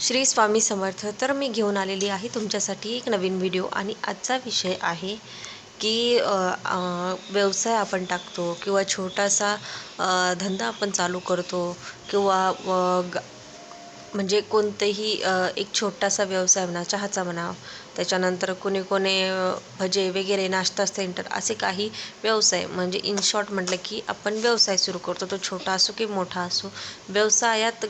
श्री स्वामी समर्थ तर मी घेऊन आलेली आहे तुमच्यासाठी एक नवीन व्हिडिओ आणि आजचा विषय आहे की व्यवसाय आपण टाकतो किंवा छोटासा धंदा आपण चालू करतो किंवा म्हणजे कोणतेही एक छोटासा व्यवसाय म्हणा चहाचा म्हणा त्याच्यानंतर कोणी कोणी भजे वगैरे नाश्ता सेंटर असे काही व्यवसाय. म्हणजे इन शॉर्ट म्हटलं की आपण व्यवसाय सुरू करतो. तो छोटा असो की मोठा असो. व्यवसायात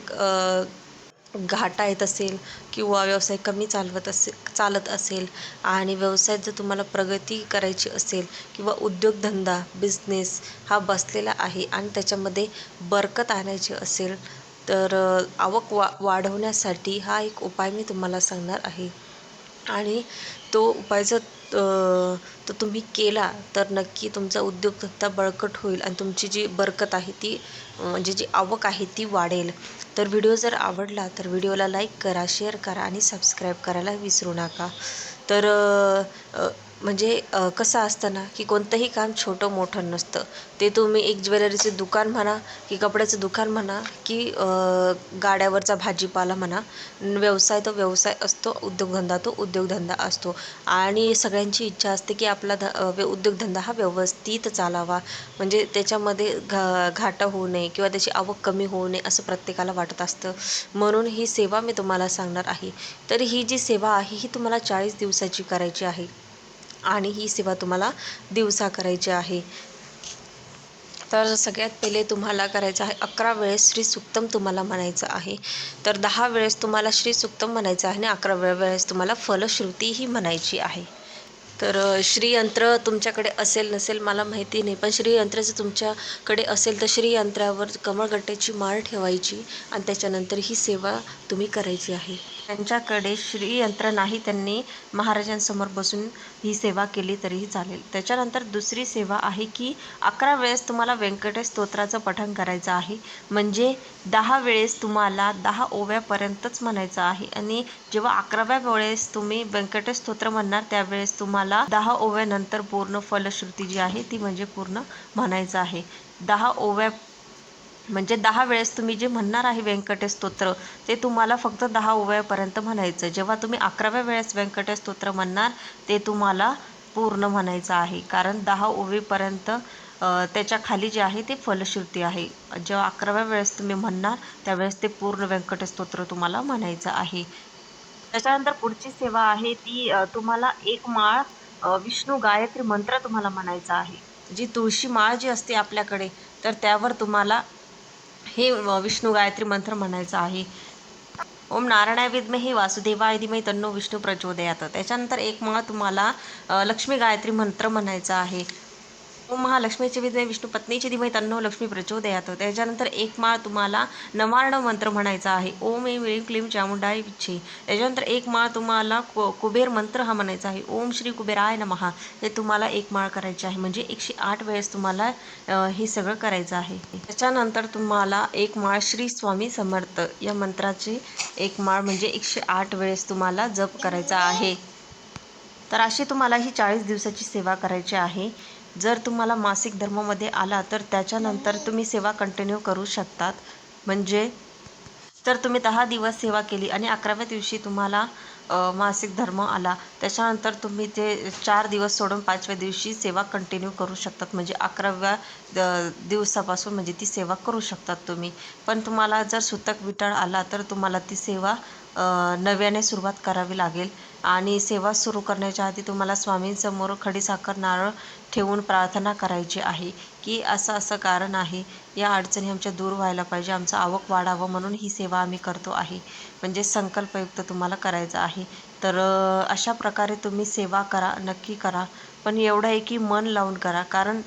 घाटा येत असेल किंवा व्यवसाय कमी चालवत असे चालत असेल आणि व्यवसायात जर तुम्हाला प्रगती करायची असेल किंवा उद्योगधंदा बिझनेस हा बसलेला आहे आणि त्याच्यामध्ये बरकत आणायची असेल तर आवक वा वाढवण्यासाठी हा एक उपाय मी तुम्हाला सांगणार आहे. आणि तो उपाय जर तर तो तुम्ही केला तर नक्की तुमचा उद्योगधंदा बळकट होईल आणि तुमची जी बरकत आहे ती म्हणजे जी आवक आहे ती वाढेल. तर व्हिडिओ जर आवडला तर व्हिडिओला लाईक करा शेअर करा आणि सबस्क्राईब करायला विसरू नका. तर म्हणजे कसं असतं ना की कोणतंही काम छोटं मोठं नसतं. ते तुम्ही एक ज्वेलरीचे दुकान म्हणा की कपड्याचं दुकान म्हणा की गाड्यावरचा भाजीपाला म्हणा व्यवसाय तो व्यवसाय असतो उद्योगधंदा तो उद्योगधंदा असतो. आणि सगळ्यांची इच्छा असते की आपला ध उद्योगधंदा हा व्यवस्थित चालावा. म्हणजे त्याच्यामध्ये घा घाटा होऊ नये किंवा त्याची आवक कमी होऊ नये असं प्रत्येकाला वाटत असतं. म्हणून ही सेवा मी तुम्हाला सांगणार आहे. तर ही जी सेवा आहे ही तुम्हाला चाळीस दिवसाची करायची आहे. आणि ही सेवा तुम्हाला दिवसा करायची आहे. तर सगळ्यात पहिले तुम्हाला करायचं आहे अकरा वेळेस श्री सुक्तम तुम्हाला म्हणायचं आहे. तर दहा वेळेस तुम्हाला श्री सुक्तम म्हणायचं आहे आणि अकरा वेळेस तुम्हाला फलश्रुतीही म्हणायची आहे. तर श्रीयंत्र तुमच्याकडे असेल नसेल मला माहिती नाही. पण श्रीयंत्र जर तुमच्याकडे असेल तर श्रीयंत्रावर कमळगट्ट्याची माळ ठेवायची आणि त्याच्यानंतर ही सेवा तुम्ही करायची आहे. त्यांच्याकडे श्रीयंत्र नाही त्यांनी महाराजांसमोर बसून ही सेवा केली तरीही चालेल. त्याच्यानंतर दुसरी सेवा आहे की अकरा वेळेस तुम्हाला व्यंकटेश स्तोत्राचं पठण करायचं आहे. म्हणजे दहा वेळेस तुम्हाला दहा ओव्यापर्यंतच म्हणायचं आहे. आणि जेव्हा अकराव्या वेळेस तुम्ही व्यंकटेश स्तोत्र म्हणणार त्यावेळेस तुम्हाला दहा ओव्यानंतर पूर्ण फलश्रुती जी आहे ती म्हणजे पूर्ण म्हणायचं आहे. दहा ओव्या म्हणजे दहा वेळेस तुम्ही जे म्हणणार आहे व्यंकटेश स्तोत्र ते तुम्हाला फक्त दहा ओव्यापर्यंत म्हणायचं जेव्हा तुम्ही अकराव्या वेळेस व्यंकटेश स्तोत्र म्हणणार ते तुम्हाला पूर्ण म्हणायचं आहे. कारण दहा ओवीपर्यंत त्याच्याखाली जे आहे ते फलश्रुती आहे. जेव्हा अकराव्या वेळेस तुम्ही म्हणणार त्यावेळेस ते पूर्ण व्यंकटेश स्तोत्र तुम्हाला म्हणायचं आहे. त्याच्यानंतर पुढची सेवा आहे ती तुम्हाला एक माळ विष्णू गायत्री मंत्र तुम्हाला म्हणायचा आहे. जी तुळशी माळ जी असते आपल्याकडे तर त्यावर तुम्हाला हे विष्णू गायत्री मंत्र म्हणायचं आहे. ओम नारायणाविदमय हे वासुदेवाय धीमहि तन्नो विष्णू प्रचोदयात. त्याच्यानंतर एक माळ तुम्हाला लक्ष्मी गायत्री मंत्र म्हणायचा आहे. महालक्ष्मीचे विद्महे विष्णू पत्नीची धीमहि तन्नो लक्ष्मी प्रचोदयात. त्याच्यानंतर एक माळ तुम्हाला नवार्ण मंत्र म्हणायचा आहे. ओम एम क्लीम क्लीम चामुंडाय विच्छे. त्याच्यानंतर एक माळ तुम्हाला कु कुबेर मंत्र हा म्हणायचा आहे. ओम श्री कुबेराय नमहा हे तुम्हाला एक माळ करायची आहे. म्हणजे एकशे आठ वेळेस तुम्हाला हे सगळं करायचं आहे. त्याच्यानंतर तुम्हाला एक माळ श्री स्वामी समर्थ या मंत्राची एक माळ म्हणजे एकशे आठ वेळेस तुम्हाला जप करायचा आहे. तर अशी तुम्हाला ही चाळीस दिवसाची सेवा करायची आहे. जर तुम्हाला मासिक धर्मामध्ये आला तर त्याच्यानंतर तुम्ही सेवा कंटिन्यू करू शकतात. म्हणजे तर तुम्ही दहा दिवस सेवा केली आणि अकराव्या दिवशी तुम्हाला मासिक धर्म आला. त्याच्यानंतर तुम्ही ते चार दिवस सोडून पाचव्या दिवशी सेवा कंटिन्यू करू शकतात. म्हणजे अकराव्या दिवसापासून म्हणजे ती सेवा करू शकतात तुम्ही. पण तुम्हाला जर सुतक विटाळ आला तर तुम्हाला ती सेवा नव्याने सुरुवात करावी लागेल. आणि सेवा सुरू करण्याच्या आधी तुम्हाला स्वामींसमोर खडीसाखर नारळ ठेवून प्रार्थना करायची आहे की असं असं कारण आहे. या अडचणी आमच्या दूर व्हायला पाहिजे. आमचं आवक वाढावं म्हणून ही सेवा आम्ही करतो आहे. म्हणजे संकल्पयुक्त तुम्हाला करायचं आहे. तर अशा प्रकारे तुम्ही सेवा करा नक्की करा. पण एवढं आहे की मन लावून करा. कारण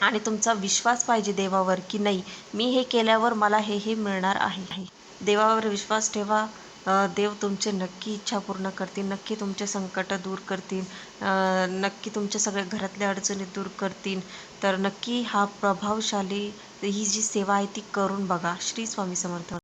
आणि तुमचा विश्वास पाहिजे देवावर की नाही मी हे केल्यावर मला हे हे मिळणार आहे. देवावर विश्वास ठेवा. देव तुमचे नक्की इच्छा पूर्ण करतील नक्की तुमचे संकट दूर करतील नक्की तुमच्या सगळ्या घरातल्या अडचणी दूर करतील. तर नक्की हा प्रभावशाली ही जी सेवा आहे ती करून बघा. श्री स्वामी समर्थ.